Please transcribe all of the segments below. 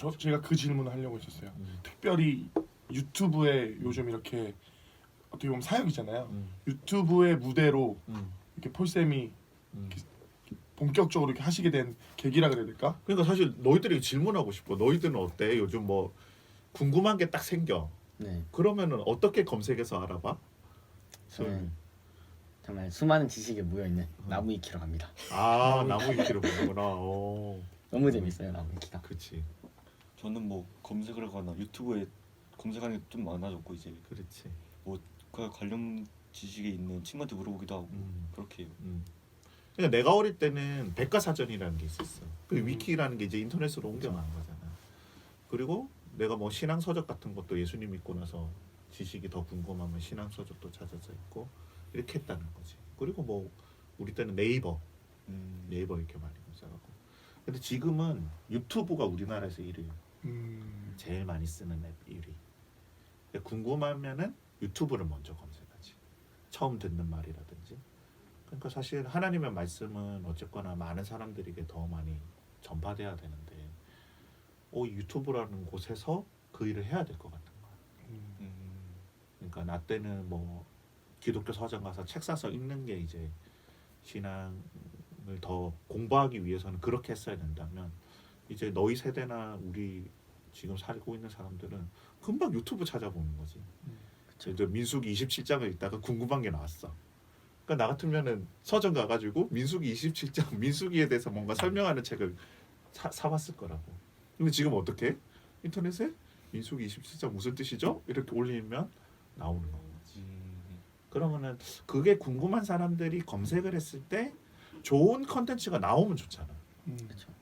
저 제가 그 질문을 하려고 했었어요. 음. 특별히 유튜브에 요즘 이렇게 어떻게 보면 사역이잖아요. 음. 유튜브의 무대로 음. 이렇게 폴쌤이 음. 본격적으로 이렇게 하시게 된 계기라 그래야 될까? 그러니까 사실 너희들에게 질문하고 싶어. 너희들은 어때? 요즘 뭐 궁금한 게 딱 생겨. 네, 그러면은 어떻게 검색해서 알아봐? 저는 정말 수많은 지식이 모여 있는 음. 나무 위키로 갑니다. 아 나무 위키를 보는구나. 오, 너무 재밌어요 나무 위키가. 그렇지, 저는 뭐 검색을 하거나 유튜브에 검색하는 게 좀 많아졌고 이제 그렇지. 그 관련 지식에 있는 친구한테 물어보기도 하고 음. 그렇게 해요. 음. 그러니까 내가 어릴 때는 백과사전이라는 게 있었어. 그 음. 위키라는 게 이제 인터넷으로 옮겨나온 거잖아. 그리고 내가 뭐 신앙 서적 같은 것도 예수님 믿고 나서 지식이 더 궁금하면 신앙 서적도 찾아서 있고 이렇게 했다는 거지. 그리고 뭐 우리 때는 네이버, 음, 네이버 이렇게 많이 검색하고. 근데 지금은 유튜브가 우리나라에서 1위. 음, 제일 많이 쓰는 앱 1위. 궁금하면은 유튜브를 먼저 검색하지. 처음 듣는 말이라든지. 그러니까 사실 하나님의 말씀은 어쨌거나 많은 사람들에게 더 많이 전파돼야 되는데, 어, 이 유튜브라는 곳에서 그 일을 해야 될 것 같은 거야. 음, 음, 그러니까 나 때는 뭐 기독교 서점 가서 책 사서 읽는 게 이제 신앙을 더 공부하기 위해서는 그렇게 했어야 된다면 이제 너희 세대나 우리 지금 살고 있는 사람들은 금방 유튜브 찾아보는 거지. 음. 이제 민수기 27장을 읽다가 궁금한 게 나왔어. 그러니까 나 같으면은 서점 가가지고 민수기 27장 민수기에 대해서 뭔가 설명하는 책을 사, 사봤을 거라고. 근데 지금 어떻게? 인터넷에 민수기 27장 무슨 뜻이죠? 이렇게 올리면 나오는 거지. 음, 그러면은 그게 궁금한 사람들이 검색을 했을 때 좋은 컨텐츠가 나오면 좋잖아. 음. 그렇죠.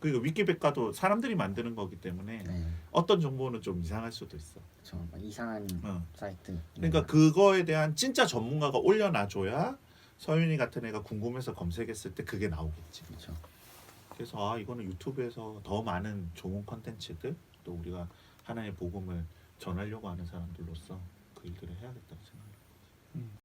그리고 위키백과도 사람들이 만드는 거기 때문에 네, 어떤 정보는 좀 이상할 수도 있어. 그렇죠. 막 이상한 어. 사이트. 그러니까 그거에 대한 진짜 전문가가 올려놔줘야 서윤이 같은 애가 궁금해서 검색했을 때 그게 나오겠지. 그렇죠. 그래서 아 이거는 유튜브에서 더 많은 좋은 컨텐츠들 또 우리가 하나의 복음을 전하려고 하는 사람들로서 그 일들을 해야겠다는 생각이. 음.